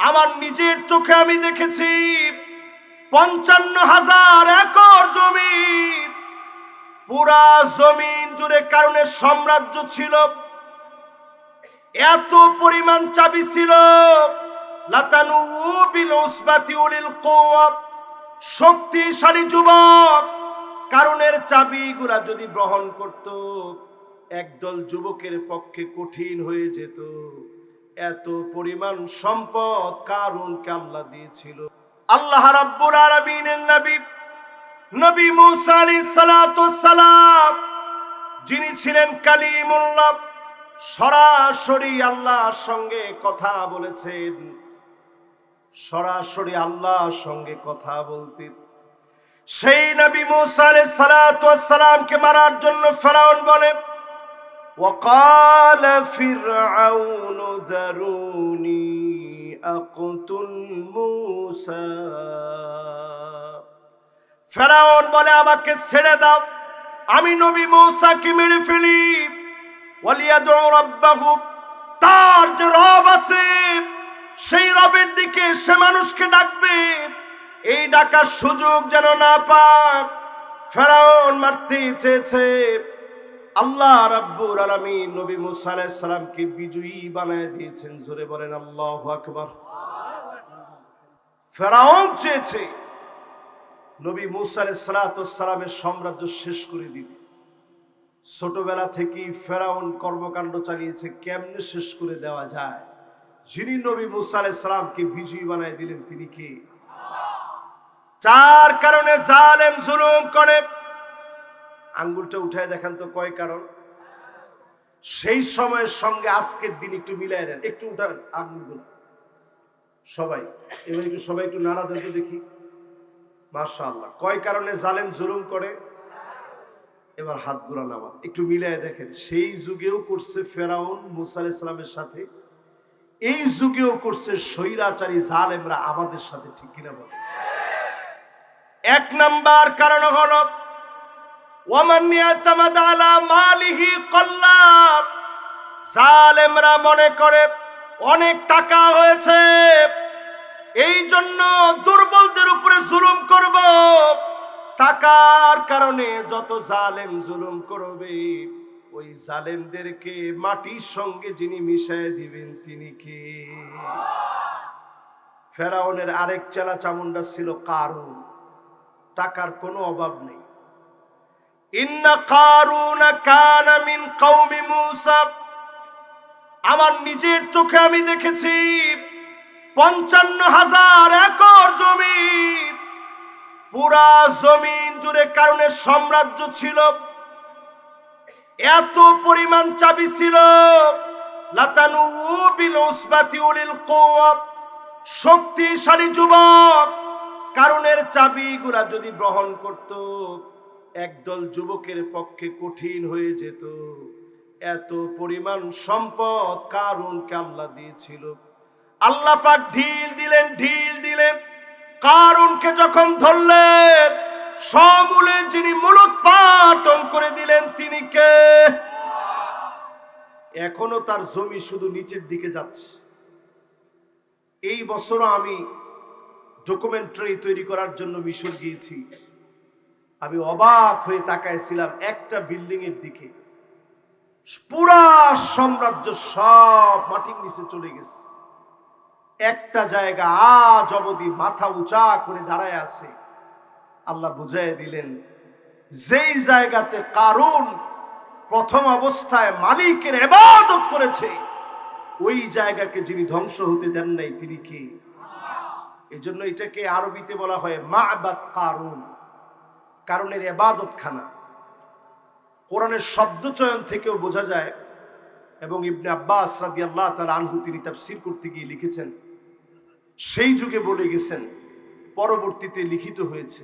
আমার নিজের চোখে আমি দেখেছি পঞ্চান্ন হাজার একর জমি পুরা জমিন জুড়ে কারণে সাম্রাজ্য ছিল। এত পরিমাণ চাবি ছিল। লাতানু বিল উসবাতি উলিল কুওয়া শক্তিশালী যুবক। কারণের চাবিগুলা যদি গ্রহণ করত। একদল যুবকের পক্ষে কঠিন হয়ে যেত। এত পরিমাণ সম্পদ কারণকে আল্লাহ দিয়েছিল? আল্লাহ রাব্বুল আলামিনের নবী নবী মুসা আলাইহিস সালাম, যিনি ছিলেন কালিমুল্লাহ, সরাসরি আল্লাহর সঙ্গে কথা বলেছেন। সরাসরি আল্লাহর সঙ্গে কথা বলতেন সেই নবী মুসা আলাইহিস সালাতু সালামকে মারার জন্য ফেরাউন বলে وقال فرعون ذروني أقتل موسى ফেরাউন বলে আমাকে ছেড়ে দাও আমি নবী মৌসাকে মেরে ফেলি ওয়ালিয়াদু রাব্বাহু তার যে রব আছে সেই রবের দিকে সে মানুষকে ডাকবে এই ডাকার সুযোগ যেন না পায় ফেরাউন মারতে চেয়েছে আল্লাহ রাব্বুল আলামিন নবী মুসা আলাইহিস বিজয়ী বানায় দিয়েছেন, জোরে বলেন আল্লাহু আকবার। ফেরাউন চেয়েছে নবী মুসা আলাইহিস সালামের সাম্রাজ্য শেষ করে দিবে ছোটবেলা থেকেই ফেরাউন কর্মকাণ্ড চালিয়েছে, কেমনে শেষ করে দেওয়া যায়? যিনি নবী মুসা আলাইহিস সালামকে বিজয়ী বানায় দিলেন তিনি কে? চার কারণে জালেম জুলুম করে আঙ্গুলটা উঠায় দেখান তো, কয় কারণ? সেই সময়ের সঙ্গে আজকের দিন একটু মিলাই দেন, একটু উঠান আঙ্গুলগুলো সবাই, এবার একটু সবাই একটু নাড়া দেন তো দেখি। মাশাআল্লাহ, কয় কারণে জালেম জুলুম করে? এবার হাতগুলো নামা একটু মিলাই দেখেন। সেই যুগেও করছে ফেরাউন মুসা আলাইহিস সালামের সাথে, এই যুগেও করছে স্বৈরাচারী জালেমরা আমাদের সাথে, ঠিক কিনা বলে এক নাম্বার কারণ হলো ওয়ামান ইয়াতামাদ আলা মালিহি কল্লাব জালেমরা মনে করে অনেক টাকা হয়েছে। এই জন্য দুর্বলদের উপরে জুলুম করব। টাকার কারণে যত জালেম জুলুম করবে, ওই জালেমদেরকে মাটির সঙ্গে যিনি মিশায় দিবেন তিনি কে? ফেরাউনের আরেক চেলা চামুন্ডা ছিল কারণ টাকার কোনো অভাব নেই। ইন্না কারুন কানা মিন কওমি মূসা। আমার নিজের চোখে আমি দেখেছি পঞ্চান্ন হাজার একর জমি পুরা জমিন জুড়ে কারণে সাম্রাজ্য ছিল। এত পরিমাণ চাবি ছিল। লাতানু বিল উসবাতি উলিল কুওয়া। শক্তিশালী যুবক। কারণের চাবিগুলা যদি গ্রহণ করত একদল যুবকের পক্ষে কঠিন হয়ে যেত। এত পরিমাণ সম্পদ কারণকে আল্লাহ দিয়েছিল? আল্লাহ পাক ঢিল দিলেন ঢিল দিলেন। কারণকে যখন ধরলেন, সমূলে যিনি মূলোৎপাটন করে দিলেন, তিনি কে? এখনও তার জমি শুধু নিচের দিকে যাচ্ছে। এই বছরও আমি ডকুমেন্টারি তৈরি করার জন্য মিশর গিয়েছি। আমি অবাক হয়ে তাকাইছিলাম একটা বিল্ডিং এর দিকে। পুরা সাম্রাজ্য সব মাটির নিচে চলে গেছে। একটা জায়গা আজ অবধি মাথা উঁচা করে দাঁড়ায় আছে। আল্লাহ বুঝাই দিলেন, যেই জায়গাতে কারণ প্রথম অবস্থায় মালিকের এবাদত করেছে, ওই জায়গাকে যিনি ধ্বংস হতে দেন নাই, তিনি কে? এই জন্য এটাকে আরবিতে বলা হয় মা মাবাদ কারুন। কারণের এবাদত খানা কোরআনের শব্দ চয়ন থেকেও বোঝা যায় এবং ইবনে আব্বাস রাদি আল্লাহ তালা আনহু তিনি তাফসির করতে গিয়ে লিখেছেন, সেই যুগে বলে গেছেন, পরবর্তীতে লিখিত হয়েছে,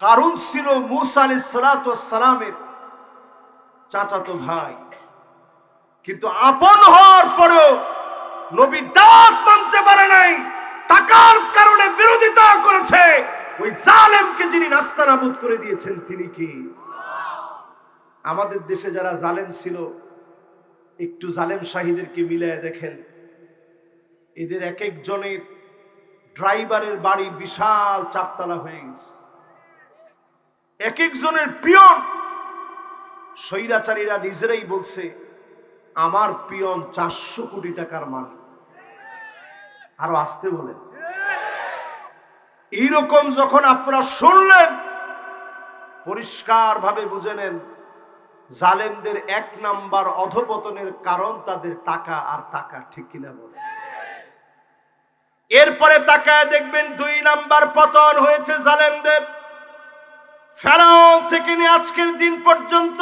কারণ ছিল মুসা আলি সালামের চাচাতো ভাই। কিন্তু আপন হওয়ার পরেও নবী ডাক মানতে পারে নাই, টাকার কারণে বিরোধিতা করেছে। ওই জালেমকে যিনি নাস্তানাবুদ করে দিয়েছেন, তিনি কি? আমাদের দেশে যারা জালেম ছিল, একটু জালেম শাহিদেরকে মিলায় দেখেন, এদের এক একজনের ড্রাইভারের বাড়ি বিশাল চারতলা হয়ে গেছে। এক একজনের পিয়ন, স্বৈরাচারীরা নিজেরাই বলছে, আমার পিয়ন চারশো কোটি টাকার মালিক। আরও আসতে বলেন। এইরকম যখন আপনারা শুনলেন পরিষ্কার ভাবে বুঝে নেন, জালেমদের এক নাম্বার অধপতনের কারণ তাদের টাকা আর টাকা ঠিক কিনা বলে। এরপরে তাকায় দেখবেন দুই নাম্বার পতন হয়েছে জালেমদের। ফেরাও থেকে নিয়ে আজকের দিন পর্যন্ত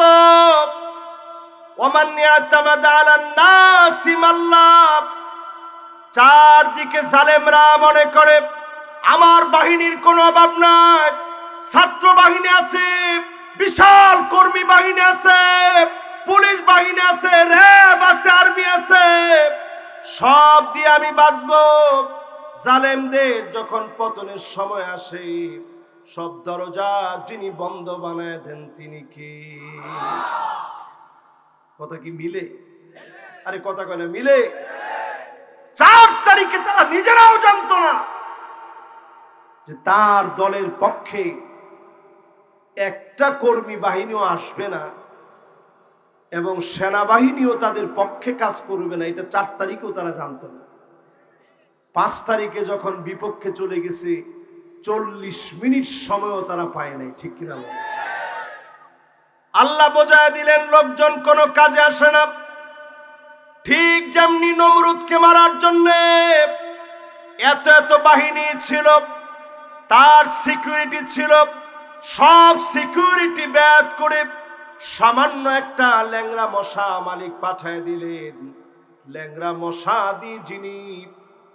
চারদিকে জালেমরা মনে করে আমার বাহিনীর কোনো অভাব নাই। ছাত্র বাহিনী আছে, বিশাল কর্মী বাহিনী আছে, পুলিশ বাহিনী আছে, র্যাব আছে, আর্মি আছে। সব দিয়ে আমি বাঁচবো। জালেমদের যখন পতনের সময় আসে, সব দরজা যিনি বন্ধ বানায় দেন তিনি কি? কথা কি মিলে? আরে কথা কয় মিলে? চার তারিখে তারা নিজেরাও জানতো না। যে তার দলের পক্ষে একটা কর্মী বাহিনীও আসবে না এবং সেনাবাহিনীও তাদের পক্ষে কাজ করবে না, এটা চার তারিখেও তারা জানতো না পাঁচ তারিখে যখন বিপক্ষে চলে গেছে, চল্লিশ মিনিট সময়ও তারা পায় নাই, ঠিক কিনা? আল্লাহ বোঝায় দিলেন, লোকজন কোনো কাজে আসে না ঠিক যেমনি নমরুদকে মারার জন্য এত এত বাহিনী ছিল তার সিকিউরিটি ছিল। সব সিকিউরিটি ব্যাত করে সামান্য একটা ল্যাংরা মশা মালিক পাঠায় দিলেন। ল্যাংরা মশা দিয়ে যিনি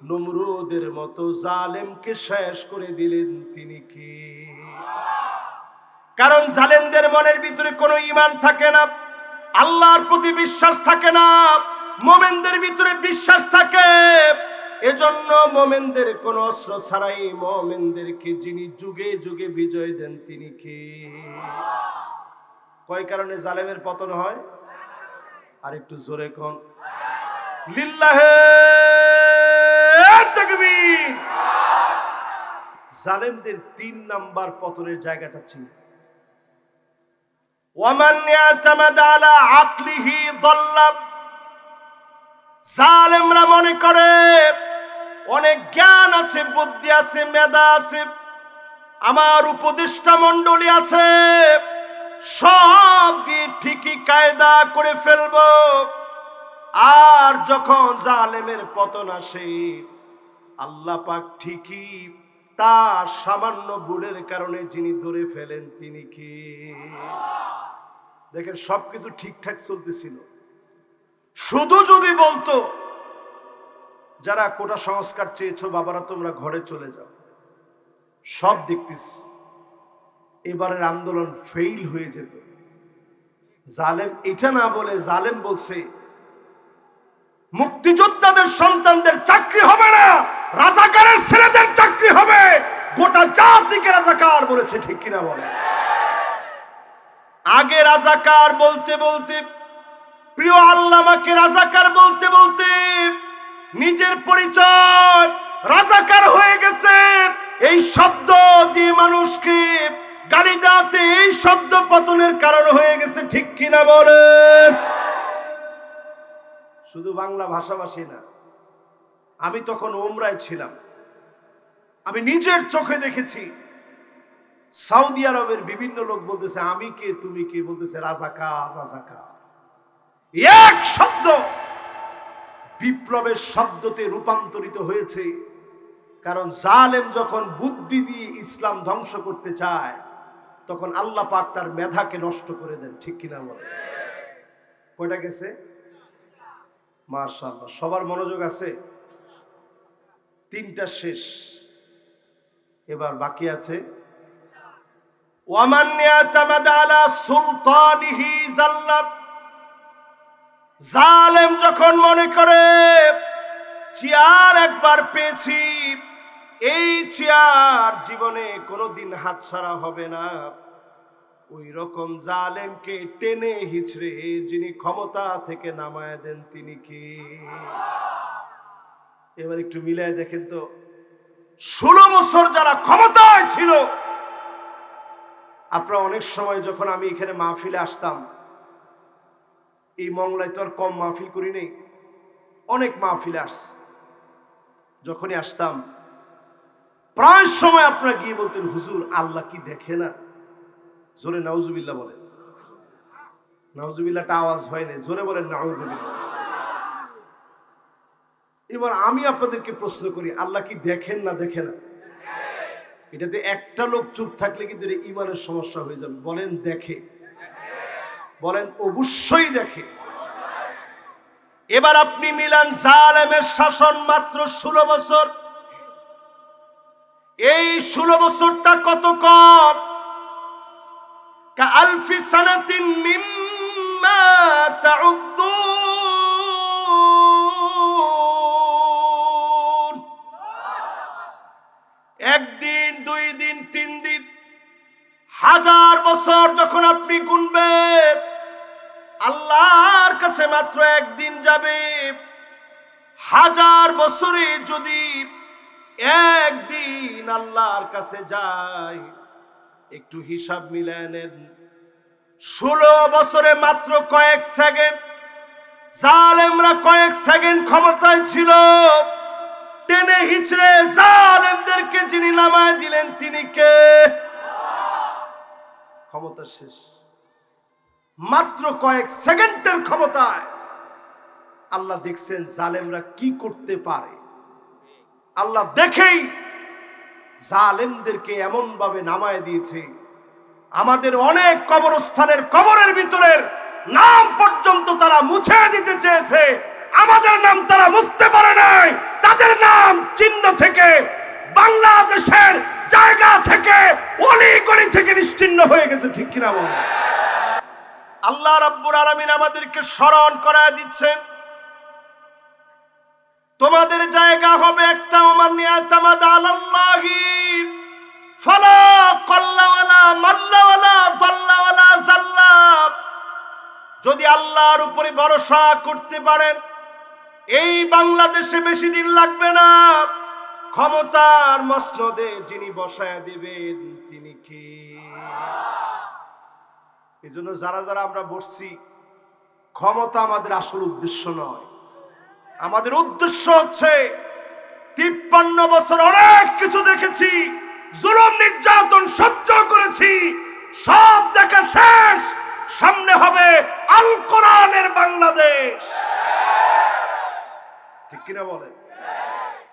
নমরুদের মতো জালেমকে শেষ করে দিলেন, তিনি কি? কারণ জালেমদের মনের ভিতরে কোনো ইমান থাকে না, আল্লাহর প্রতি বিশ্বাস থাকে না, মোমেনদের ভিতরে বিশ্বাস থাকে। এজন্য মোমেনদের কোন অস্ত্র ছাড়াই মোমেনদেরকে যিনি যুগে যুগে বিজয় দেন তিনি কে? কয় কারণে জালেমের পতন হয়? আর একটু জোরে কোন। লিল্লাহে জালেমদের তিন নাম্বার পতনের জায়গাটা ছিল। ওয়ামান ইয়াতামাদ আলা আকলিহি দল্লা জালেমরা মনে করে, অনেক জ্ঞান আছে, বুদ্ধি আছে, মেধা আছে, আমার উপদেষ্টা মণ্ডলী আছে, সব দিয়ে ঠিকই কায়দা করে ফেলব। আর যখন জালেমের পতন আসে, আল্লাহ পাক ঠিকই তার সামান্য ভুলের কারণে যিনি ধরে ফেলেন, তিনি কি? দেখেন, সবকিছু ঠিকঠাক চলতেছিল। শুধু যদি বলতো, যারা কোটা সংস্কার চেয়েছো, বাবারা, তোমরা ঘরে চলে যাও। সব দেখতিস এবারের আন্দোলন ফেইল হয়ে যেত। জালেম এটা না বলে, জালেম বলছে, মুক্তিযোদ্ধাদের সন্তানদের চাকরি হবে না, রাজাকারের ছেলেদের চাকরি হবে, গোটা জাতিকে রাজাকার বলেছে, ঠিক কিনা বলে? আগে রাজাকার বলতে বলতে প্রিয় আল্লামাকে রাজাকার বলতে বলতে নিজের পরিচয় রাজাকার হয়ে গেছে। এই শব্দ দিয়ে মানুষকে গালি এই শব্দ পতনের কারণ হয়ে গেছে, ঠিক কিনা বলেন? শুধু বাংলা ভাষাভাষী না, আমি তখন ওমরায় ছিলাম। আমি নিজের চোখে দেখেছি সৌদি আরবের বিভিন্ন লোক বলতেছে, আমি কে, তুমি কে? বলতেছে, রাজাকার রাজাকার। এক শব্দ বিপ্লবের শব্দতে রূপান্তরিত হয়েছে। কারণ জালেম যখন বুদ্ধি দিয়ে ইসলাম ধ্বংস করতে চায়, তখন আল্লাহ পাক তার মেধাকে নষ্ট করে দেন, ঠিক কিনা বলে কয়টা গেছে? মার্শাল্লাহ সবার মনোযোগ আছে? তিনটা শেষ। এবার বাকি আছে। ওয়ামান ইয়াতামাদ আলা সুলতানিহি যাল্লাত জালেম যখন মনে করে, চেয়ার একবার পেয়েছি, এই চেয়ার জীবনে কোনোদিন হাতছাড়া হবে না। ওই রকম জালেমকে টেনে হিচড়ে যিনি ক্ষমতা থেকে নামায় দেন তিনি কি? এবার একটু মিলায় দেখেন তো, ষোলো বছর যারা ক্ষমতায় ছিল, আপনারা অনেক সময় যখন আমি এখানে মাহফিলে আসতাম এই মংলায় তো আর কম মাহফিল করি নেই। অনেক মাহফিল আস যখনই আসতাম, প্রায় সময় আপনারা গিয়ে বলতেন, হুজুর, আল্লাহ কি দেখে না? জোরে নাউজুবিল্লাহ বলেন। নাউজুবিল্লাহটা আওয়াজ হয় না জোরে বলেন, নাউজুবিল্লাহ। এবার আমি আপনাদেরকে প্রশ্ন করি, আল্লাহ কি দেখেন না দেখে না? এটাতে একটা লোক চুপ থাকলে কিন্তু ইমানের সমস্যা হয়ে যাবে। বলেন, দেখে। বলেন, অবশ্যই দেখে। এবার আপনি মিলান জালেমের শাসন মাত্র ষোলো বছর। এই ষোলো বছরটা কত কম? আলফি সানাতিন মিম্মা তাউদ্দুন বছর যখন আপনি গুনবেন, আল্লাহর কাছে মাত্র একদিন যাবে। হাজার বছরে যদি একদিন আল্লাহর কাছে যায় একটু হিসাব মিলায় নেন। ষোলো বছরে মাত্র কয়েক সেকেন্ড, জালেমরা কয়েক সেকেন্ড ক্ষমতায় ছিল। টেনে হিচড়ে জালেমদেরকে যিনি নামায় দিলেন, তিনি কে? ক্ষমতা শেষ। মাত্র কয়েক সেকেন্ডের ক্ষমতায় আল্লাহ দেখছেন জালেমরা কি করতে পারে। আল্লাহ দেখেই জালেমদেরকে এমন ভাবে নামায় দিয়েছে। আমাদের অনেক কবরস্থানের কবরের ভিতরের নাম পর্যন্ত তারা মুছে দিতে চেয়েছে। আমাদের নাম তারা মুছতে পারে নাই। তাদের নাম চিহ্ন থেকে বাংলাদেশের জায়গা থেকে অলি গলি থেকে নিশ্চিন্ন হয়ে গেছে, ঠিক কিনা আল্লাহ রাব্বুর আলামিন আমাদেরকে স্মরণ করায় দিচ্ছেন। তোমাদের জায়গা হবে একটা আমার নিয়াতামাদ আলাল্লাহি। ফালা কল্লাওয়ালা মাল্লাওয়ালা দল্লাওয়ালা জাল্লা। যদি আল্লাহর উপরে ভরসা করতে পারেন, এই বাংলাদেশে বেশি দিন লাগবে না। ক্ষমতার মসনদে যিনি বসায় দিবেন, তিনি কি? এই জন্য যারা যারা আমরা বসছি, ক্ষমতা আমাদের আসল উদ্দেশ্য নয়। আমাদের উদ্দেশ্য হচ্ছে, তিপ্পান্ন বছর অনেক কিছু দেখেছি, জুলুম, নির্যাতন সহ্য করেছি, সব দেখা শেষ, সামনে হবে আল কোরআনের বাংলাদেশ। ঠিক কিনা বলেন?